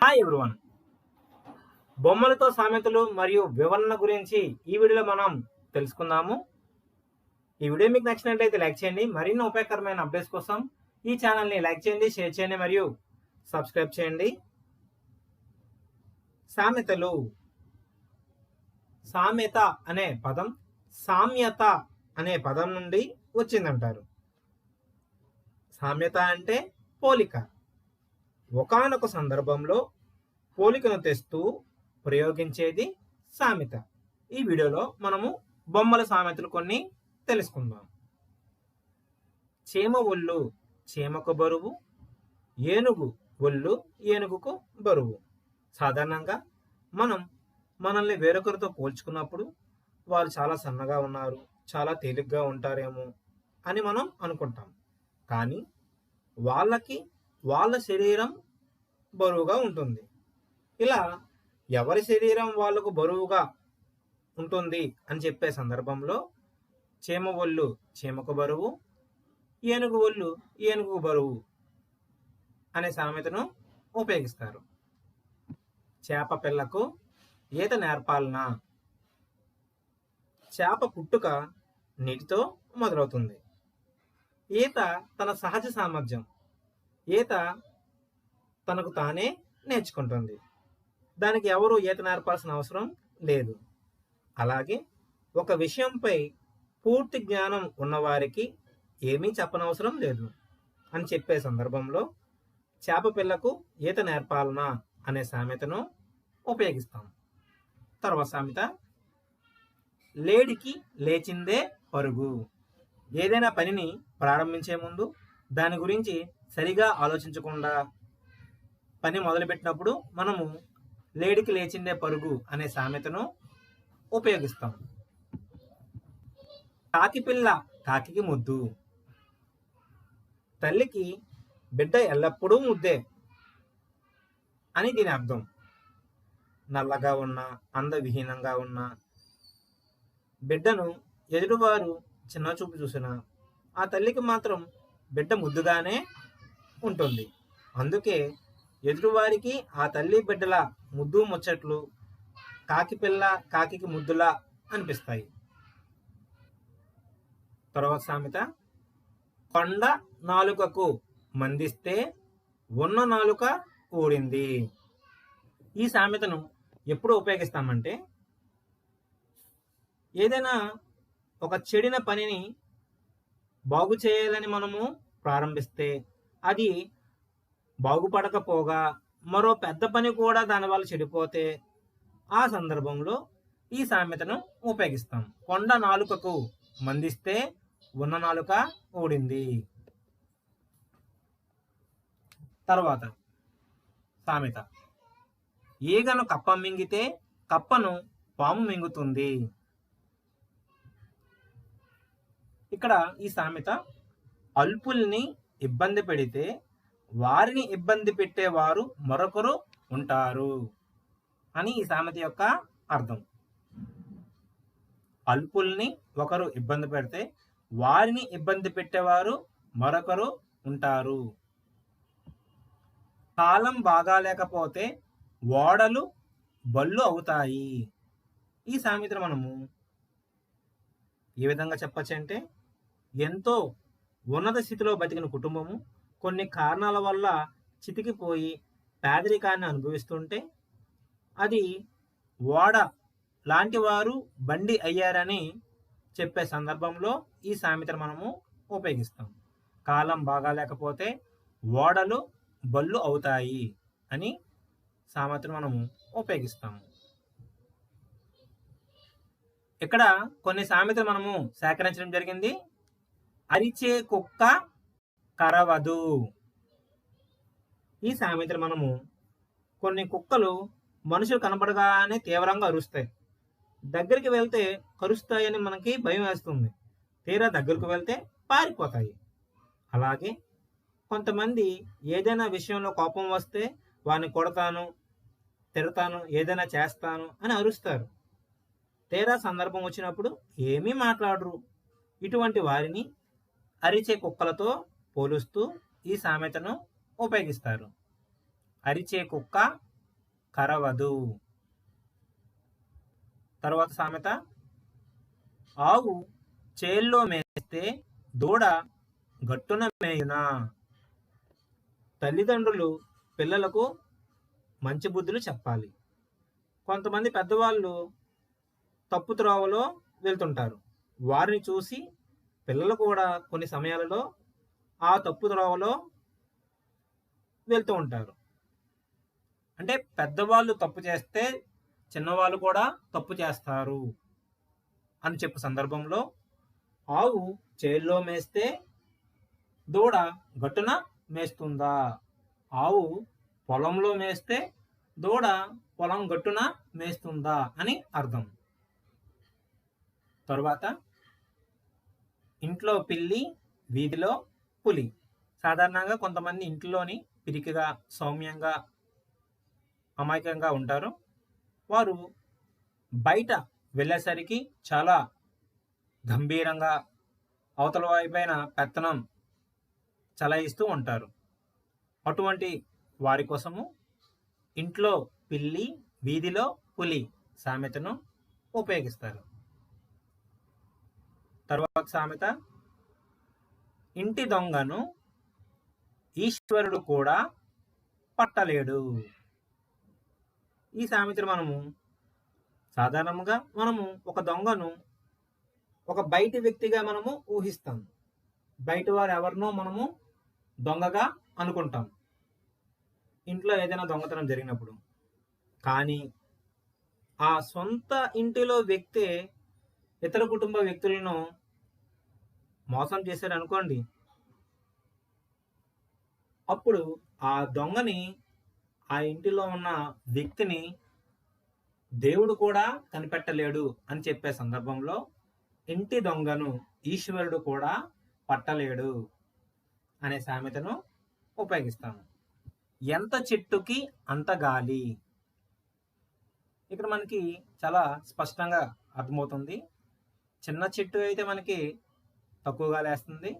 Hi everyone బొమ్మలతో సామెతలు మరియు వివరణ గురించి ఈ వీడియోలో మనం తెలుసుకుందాము. ఈ వీడియో మీకు నచ్చినట్లయితే లైక్ చేయండి మరిన్ని ఉపయోగకరమైన అప్డేట్స్ కోసం ఈ ఛానల్ని లైక్ చేయండి షేర్ చేయండి మరియు సబ్స్క్రైబ్ చేయండి. సామెతలు. సామెత అనే పదం సామ్యత అనే పదం నుండి వచ్చిందంటారు. సామ్యత అంటే పోలిక. ఒకానొక సందర్భంలో పోలికను తెస్తూ ప్రయోగించేది సామెత. ఈ వీడియోలో మనము బొమ్మల సామెతలు కొన్ని తెలుసుకుందాం. చీమ ఒళ్ళు చీమకు బరువు ఏనుగు ఒళ్ళు ఏనుగుకు బరువు. సాధారణంగా మనం మనల్ని వేరొకరితో పోల్చుకున్నప్పుడు వారు చాలా సన్నగా ఉన్నారు చాలా తేలిగ్గా ఉంటారేమో అని మనం అనుకుంటాం. కానీ వాళ్ళకి వాళ్ళ శరీరం బరువుగా ఉంటుంది. ఇలా ఎవరి శరీరం వాళ్ళకు బరువుగా ఉంటుంది అని చెప్పే సందర్భంలో చీమ ఒళ్ళు చీమకు బరువు ఏనుగు ఒళ్ళు ఏనుగు బరువు అనే సామెతను ఉపయోగిస్తారు. చేప పిల్లకు ఈత నేర్పాలనా? చేప పుట్టుక నీటితో మొదలవుతుంది. ఈత తన సహజ సామర్థ్యం ఈత తనకు తానే నేర్చుకుంటుంది. దానికి ఎవరు ఈత నేర్పాల్సిన అవసరం లేదు. అలాగే ఒక విషయంపై పూర్తి జ్ఞానం ఉన్నవారికి ఏమీ చెప్పనవసరం లేదు అని చెప్పే సందర్భంలో చేప పిల్లకు ఈత నేర్పాలనా అనే సామెతను ఉపయోగిస్తాం. తర్వాత సామెత లేడికి లేచిందే పరుగు. ఏదైనా పనిని ప్రారంభించే ముందు దాని గురించి సరిగా ఆలోచించకుండా పని మొదలుపెట్టినప్పుడు మనము లేడికి లేచిందే పరుగు అనే సామెతను ఉపయోగిస్తాం. కాకి పిల్ల కాకి ముద్దు. తల్లికి బిడ్డ ఎల్లప్పుడూ ముద్దే అని దీని అర్థం. నల్లగా ఉన్న అందవిహీనంగా ఉన్న బిడ్డను ఎదుటివారు చిన్న చూపు చూసిన ఆ తల్లికి మాత్రం బిడ్డ ముద్దుగానే ఉంటుంది. అందుకే ఎదుటివారికి ఆ తల్లి బిడ్డల ముద్దు ముచ్చట్లు కాకి పిల్ల కాకి ముద్దులా అనిపిస్తాయి. తర్వాత సామెత కొండ నాలుకకు మందిస్తే ఉన్న నాలుక ఊడింది. ఈ సామెతను ఎప్పుడు ఉపయోగిస్తామంటే ఏదైనా ఒక చెడిన పనిని బాగు చేయాలని మనము ప్రారంభిస్తే అది బాగుపడకపోగా మరో పెద్ద పని కూడా దానివల్ల చెడిపోతే ఆ సందర్భంలో ఈ సామెతను ఉపయోగిస్తాం. కొండ నాలుకకు మందిస్తే ఉన్న నాలుక ఊడింది. తర్వాత సామెత. ఈగను కప్ప మింగితే కప్పను పాము మింగుతుంది. ఇక్కడ ఈ సామెత అల్పుల్ని ఇబ్బంది పెడితే వారిని ఇబ్బంది పెట్టేవారు మరొకరు ఉంటారు అని ఈ సామెత యొక్క అర్థం. అల్పుల్ని ఒకరు ఇబ్బంది పెడితే వారిని ఇబ్బంది పెట్టేవారు మరొకరు ఉంటారు. కాలం బాగాలేకపోతే ఓడలు బళ్ళు అవుతాయి. ఈ సామెతను మనము ఏ విధంగా చెప్పచ్చు అంటే ఎంతో ఉన్నత స్థితిలో బతికిన కుటుంబము కొన్ని కారణాల వల్ల చితికిపోయి పేదరికాన్ని అనుభవిస్తుంటే అది ఓడ లాంటి వారు బండి అయ్యారని చెప్పే సందర్భంలో ఈ సామెతను మనము ఉపయోగిస్తాం. కాలం బాగాలేకపోతే ఓడలు బళ్ళు అవుతాయి అని సామెతను మనము ఉపయోగిస్తాము. ఇక్కడ కొన్ని సామెతలు మనము సేకరించడం జరిగింది. అరిచే కుక్క కరవదు. ఈ సామెతలు మనము కొన్ని కుక్కలు మనుషులు కనపడగానే తీవ్రంగా అరుస్తాయి. దగ్గరికి వెళ్తే కరుస్తాయని మనకి భయం వేస్తుంది. తీరా దగ్గరకు వెళ్తే పారిపోతాయి. అలాగే కొంతమంది ఏదైనా విషయంలో కోపం వస్తే వాడిని కొడతాను తిడతాను ఏదైనా చేస్తాను అని అరుస్తారు. తీరా సందర్భం వచ్చినప్పుడు ఏమీ మాట్లాడరు. ఇటువంటి వారిని అరిచే కుక్కలతో పోలుస్తూ ఈ సామెతను ఉపయోగిస్తారు. అరిచే కుక్క కరవదు. తర్వాత సామెత. ఆవు చేల్లో మేస్తే దూడ గట్టున మేయునా. తల్లిదండ్రులు పిల్లలకు మంచి బుద్ధులు చెప్పాలి. కొంతమంది పెద్దవాళ్ళు తప్పు త్రోవలో వెళ్తుంటారు. వారిని చూసి పిల్లలు కూడా కొన్ని సమయాలలో ఆ తప్పు త్రోవలో వెళ్తూ ఉంటారు. అంటే పెద్దవాళ్ళు తప్పు చేస్తే చిన్నవాళ్ళు కూడా తప్పు చేస్తారు అని చెప్పు సందర్భంలో ఆవు చేల్లో మేస్తే దూడ గట్టున మేస్తుందా? ఆవు పొలంలో మేస్తే దూడ పొలం గట్టున మేస్తుందా అని అర్థం. తర్వాత ఇంట్లో పిల్లి వీధిలో పులి. సాధారణంగా కొంతమంది ఇంట్లోని పిరికిగా సౌమ్యంగా అమాయకంగా ఉంటారు. వారు బయట వెళ్ళేసరికి చాలా గంభీరంగా అవతల వైపైన పెత్తనం చలాయిస్తూ ఉంటారు. అటువంటి వారి కోసము ఇంట్లో పిల్లి వీధిలో పులి సామెతను ఉపయోగిస్తారు. తర్వాత సామెత ఇంటి దొంగను ఈశ్వరుడు కూడా పట్టలేడు. ఈ సామెతను మనము సాధారణంగా మనము ఒక దొంగను ఒక బయటి వ్యక్తిగా మనము ఊహిస్తాం. బయట వారు ఎవరినో మనము దొంగగా అనుకుంటాం. ఇంట్లో ఏదైనా దొంగతనం జరిగినప్పుడు. కానీ ఆ సొంత ఇంటిలో వ్యక్తే ఇతర కుటుంబ వ్యక్తులను మోసం చేశారు అనుకోండి అప్పుడు ఆ దొంగని ఆ ఇంటిలో ఉన్న వ్యక్తిని దేవుడు కూడా కనిపెట్టలేడు అని చెప్పే సందర్భంలో ఇంటి దొంగను ఈశ్వరుడు కూడా పట్టలేడు అనే సామెతను ఉపయోగిస్తాము. ఎంత చెట్టుకి అంత గాలి. ఇక్కడ మనకి చాలా స్పష్టంగా అర్థమవుతుంది. చిన్న చెట్టు అయితే మనకి తక్కువ గాలి వేస్తుంది.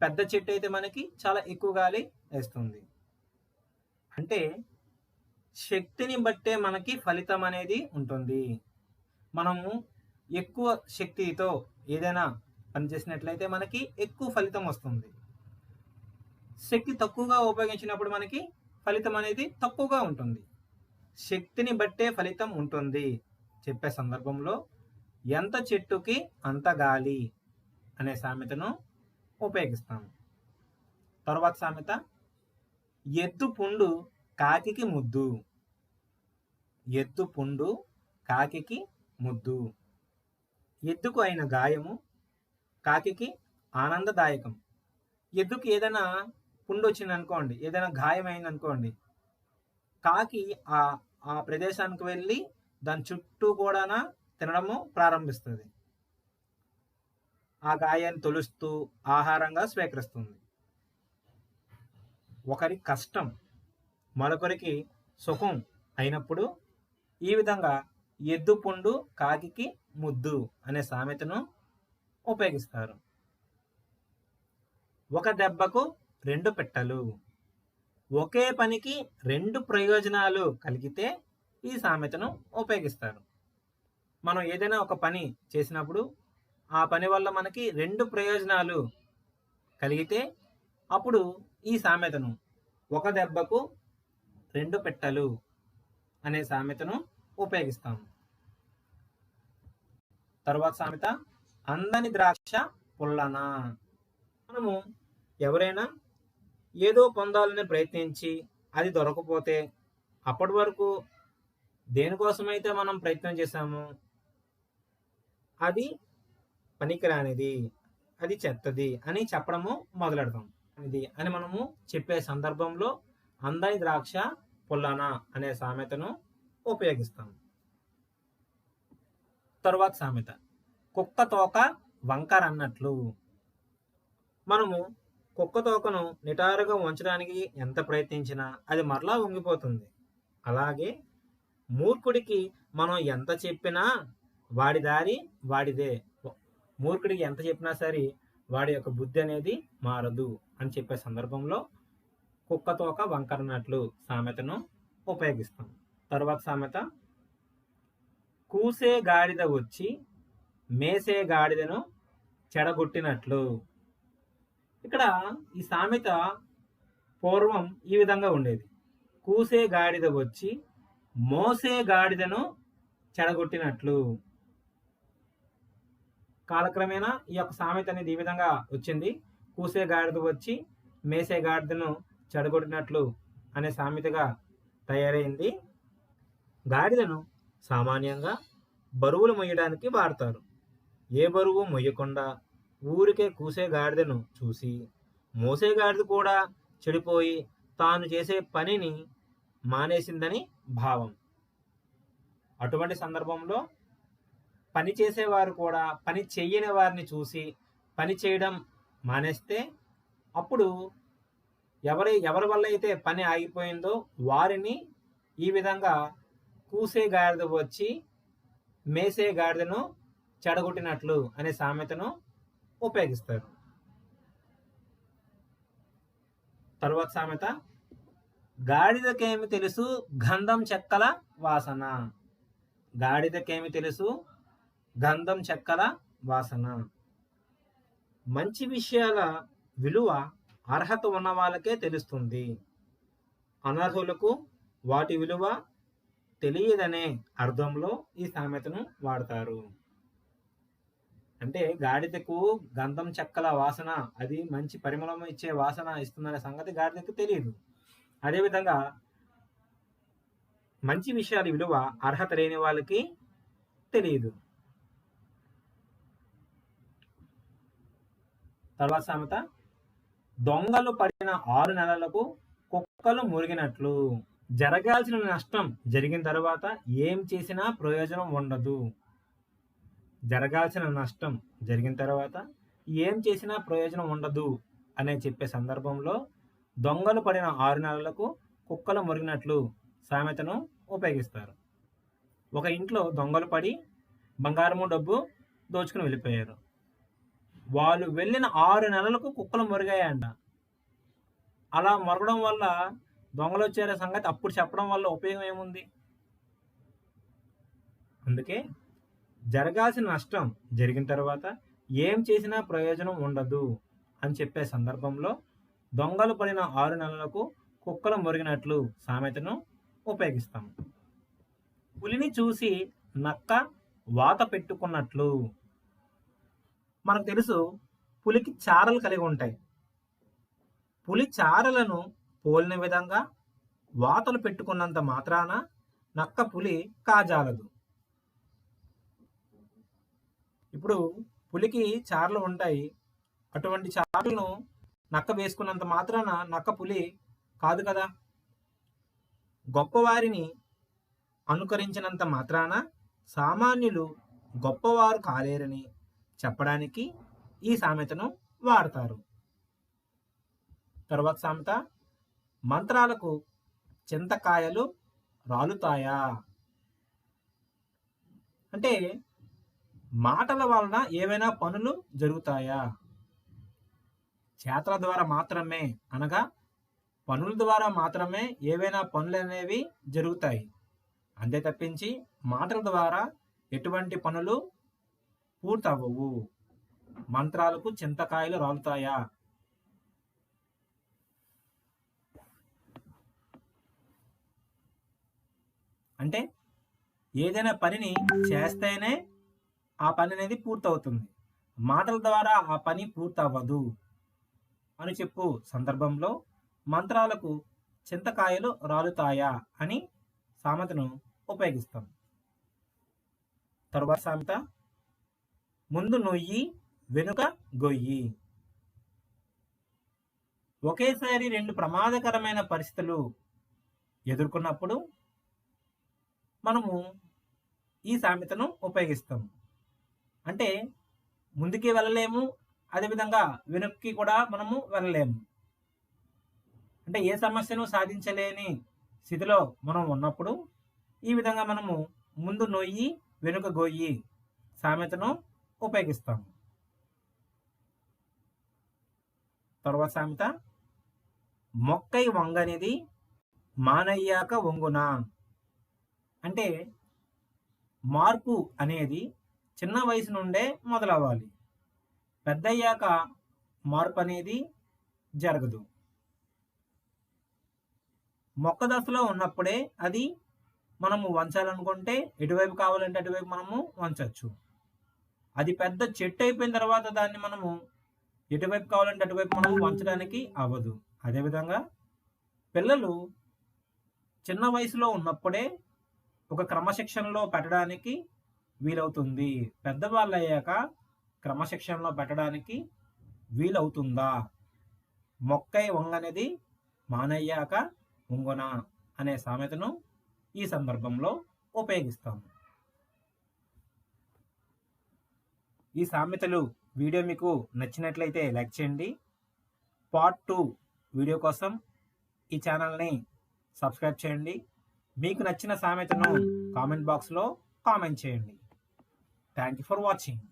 పెద్ద చెట్టు అయితే మనకి చాలా ఎక్కువ గాలి వేస్తుంది. అంటే శక్తిని బట్టే మనకి ఫలితం అనేది ఉంటుంది. మనము ఎక్కువ శక్తితో ఏదైనా పనిచేసినట్లయితే మనకి ఎక్కువ ఫలితం వస్తుంది. శక్తి తక్కువగా ఉపయోగించినప్పుడు మనకి ఫలితం అనేది తక్కువగా ఉంటుంది. శక్తిని బట్టే ఫలితం ఉంటుంది. చెప్పే సందర్భంలో ఎంత చెట్టుకి అంత గాలి అనే సామెతను ఉపయోగిస్తాము. తర్వాత సామెత ఎద్దు పుండు కాకికి ముద్దు. ఎద్దు పుండు కాకికి ముద్దు. ఎద్దుకు అయిన గాయము కాకికి ఆనందదాయకం. ఎద్దుకి ఏదైనా పుండు వచ్చింది అనుకోండి ఏదైనా గాయం అయింది అనుకోండి కాకి ఆ ఆ ప్రదేశానికి వెళ్ళి దాని చుట్టూ కూడా తినడము ప్రారంభిస్తుంది. ఆ గాయాన్ని తొలుస్తూ ఆహారంగా స్వీకరిస్తుంది. ఒకరి కష్టం మరొకరికి సుఖం అయినప్పుడు ఈ విధంగా ఎద్దు పుండు కాకికి ముద్దు అనే సామెతను ఉపయోగిస్తారు. ఒక దెబ్బకు రెండు పెట్టలు. ఒకే పనికి రెండు ప్రయోజనాలు కలిగితే ఈ సామెతను ఉపయోగిస్తారు. మనం ఏదైనా ఒక పని చేసినప్పుడు ఆ పని వల్ల మనకి రెండు ప్రయోజనాలు కలిగితే అప్పుడు ఈ సామెతను ఒక దెబ్బకు రెండు పెట్టలు అనే సామెతను ఉపయోగిస్తాము. తర్వాత సామెత అందని ద్రాక్ష పుల్లన. మనము ఎవరైనా ఏదో పొందాలని ప్రయత్నించి అది దొరకపోతే అప్పటి వరకు దేనికోసమైతే మనం ప్రయత్నం చేశాము అది పనికిరానిది అది చెత్తది అని చెప్పడము మొదలెడతాం ఇది అని మనము చెప్పే సందర్భంలో అందని ద్రాక్ష పుల్లన అనే సామెతను ఉపయోగిస్తాం. తరువాత సామెత. కుక్క తోక వంకర అన్నట్లు మనము కుక్క తోకను నిటారుగా ఉంచడానికి ఎంత ప్రయత్నించినా అది మరలా వంగిపోతుంది. అలాగే మూర్ఖుడికి మనం ఎంత చెప్పినా వాడి దారి వాడిదే. మూర్ఖుడికి ఎంత చెప్పినా సరే వాడి యొక్క బుద్ధి అనేది మారదు అని చెప్పే సందర్భంలో కుక్క తోక వంకరనట్లు సామెతను ఉపయోగిస్తాం. తర్వాత సామెత కూసే గాడిద వచ్చి మేసే గాడిదను చెడగొట్టినట్లు. ఇక్కడ ఈ సామెత పూర్వం ఈ విధంగా ఉండేది. కూసే గాడిద వచ్చి మోసే గాడిదను చెడగొట్టినట్లు. కాలక్రమేణా ఈ యొక్క సామెత అనేది ఈ విధంగా వచ్చింది. కూసే గాడిద వచ్చి మేసే గాడిదను చెడగొట్టినట్లు అనే సామెతగా తయారైంది. గాడిదను సామాన్యంగా బరువులు మొయ్యడానికి వాడతారు. ఏ బరువు మొయ్యకుండా ఊరికే కూసే గాడిదను చూసి మోసే గాడిద కూడా చెడిపోయి తాను చేసే పనిని మానేసిందని భావం. అటువంటి సందర్భంలో పని చేసేవారు కూడా పని చేయని వారిని చూసి పని చేయడం మానేస్తే అప్పుడు ఎవరి ఎవరి వల్ల అయితే పని ఆగిపోయిందో వారిని ఈ విధంగా కూసే గాడిద వచ్చి మేసే గాడిదను చెడగొట్టినట్లు అనే సామెతను ఉపయోగిస్తారు. తరువాత సామెత గాడిదకేమి తెలుసు? గంధం చెక్కల వాసన. గాడిదకేమి తెలుసు? గంధం చెక్కల వాసన. మంచి విషయాల విలువ అర్హత ఉన్న వాళ్ళకే తెలుస్తుంది. అనర్హులకు వాటి విలువ తెలియదనే అర్థంలో ఈ సామెతను వాడతారు. అంటే గాడిదకు గంధం చెక్కల వాసన అది మంచి పరిమళం ఇచ్చే వాసన ఇస్తుందనే సంగతి గాడిదకు తెలియదు. అదేవిధంగా మంచి విషయాల విలువ అర్హత లేని వాళ్ళకి తెలియదు. తర్వాత సామెత దొంగలు పడిన ఆరు నెలలకు కుక్కలు మురిగినట్లు. జరగాల్సిన నష్టం జరిగిన తర్వాత ఏం చేసినా ప్రయోజనం ఉండదు. జరగాల్సిన నష్టం జరిగిన తర్వాత ఏం చేసినా ప్రయోజనం ఉండదు అనే చెప్పే సందర్భంలో దొంగలు పడిన ఆరు నెలలకు కుక్కలు మురిగినట్లు సామెతను ఉపయోగిస్తారు. ఒక ఇంట్లో దొంగలు పడి బంగారము డబ్బు దోచుకుని వెళ్ళిపోయారు. వాళ్ళు వెళ్ళిన ఆరు నెలలకు కుక్కలు మురిగాయంట. అలా మరగడం వల్ల దొంగలు వచ్చే సంగతి అప్పుడు చెప్పడం వల్ల ఉపయోగం ఏముంది? అందుకే జరగాల్సిన నష్టం జరిగిన తర్వాత ఏం చేసినా ప్రయోజనం ఉండదు అని చెప్పే సందర్భంలో దొంగలు పడిన ఆరు నెలలకు కుక్కలు మురిగినట్లు సామెతను ఉపయోగిస్తాము పులిని చూసి నక్క వాత పెట్టుకున్నట్లు మనకు తెలుసు పులికి చారలు కలిగి ఉంటాయి. పులి చారలను పోలిన విధంగా వాతలు పెట్టుకున్నంత మాత్రాన నక్క పులి కాజాలదు. ఇప్పుడు పులికి చారలు ఉంటాయి. అటువంటి చారలను నక్క వేసుకున్నంత మాత్రాన నక్క పులి కాదు కదా? గొప్పవారిని అనుకరించినంత మాత్రాన సామాన్యులు గొప్పవారు కాలేరని చెప్పడానికి ఈ సామెతను వాడతారు. తర్వాత సామెత మంత్రాలకు చింతకాయలు రాలుతాయా? అంటే మాటల వలన ఏవైనా పనులు జరుగుతాయా? చేతల ద్వారా మాత్రమే అనగా పనుల ద్వారా మాత్రమే ఏవైనా పనులు అనేవి జరుగుతాయి. అంతే తప్పించి మాటల ద్వారా ఎటువంటి పనులు పూర్తవ్వవు. మంత్రాలకు చింతకాయలు రాలుతాయా? అంటే ఏదైనా పనిని చేస్తేనే ఆ పని అనేది పూర్తవుతుంది. మాటల ద్వారా ఆ పని పూర్తవ్వదు అని చెప్పు సందర్భంలో మంత్రాలకు చింతకాయలు రాలుతాయా అని సామెతను ఉపయోగిస్తాం. తరువాత సామెత ముందు నొయ్యి వెనుక గొయ్యి. ఒకేసారి రెండు ప్రమాదకరమైన పరిస్థితులు ఎదుర్కొన్నప్పుడు మనము ఈ సామెతను ఉపయోగిస్తాం. అంటే ముందుకి వెళ్ళలేము అదేవిధంగా వెనక్కి కూడా మనము వెళ్ళలేము. అంటే ఏ సమస్యను సాధించలేని స్థితిలో మనం ఉన్నప్పుడు ఈ విధంగా మనము ముందు నొయ్యి వెనుక గొయ్యి సామెతను ఉపయోగిస్తాము. తర్వాత సామెత మొక్కై వంగనిది మానయ్యాక వంగునా. అంటే మార్పు అనేది చిన్న వయసు నుండే మొదలవ్వాలి. పెద్దయ్యాక మార్పు అనేది జరగదు. మొక్క దశలో ఉన్నప్పుడే అది మనము వంచాలనుకుంటే ఎటువైపు కావాలంటే అటువైపు మనము వంచవచ్చు అది పెద్ద చెట్టు అయిపోయిన తర్వాత దాన్ని మనము ఎటువైపు కావాలంటే అటువైపు మనం వంచడానికి అవ్వదు. అదేవిధంగా పిల్లలు చిన్న వయసులో ఉన్నప్పుడే ఒక క్రమశిక్షణలో పెట్టడానికి వీలవుతుంది. పెద్దవాళ్ళు అయ్యాక క్రమశిక్షణలో పెట్టడానికి వీలవుతుందా? మొక్కై వంగనేది మానయ్యాక ఉంగున అనే సామెతను ఈ సందర్భంలో ఉపయోగిస్తాము. ఈ సామెతలు వీడియో మీకు నచ్చినట్లయితే లైక్ చేయండి. పార్ట్ టూ వీడియో కోసం ఈ ఛానల్ని సబ్స్క్రైబ్ చేయండి. మీకు నచ్చిన సామెతను కామెంట్ బాక్స్లో కామెంట్ చేయండి. Thank you for watching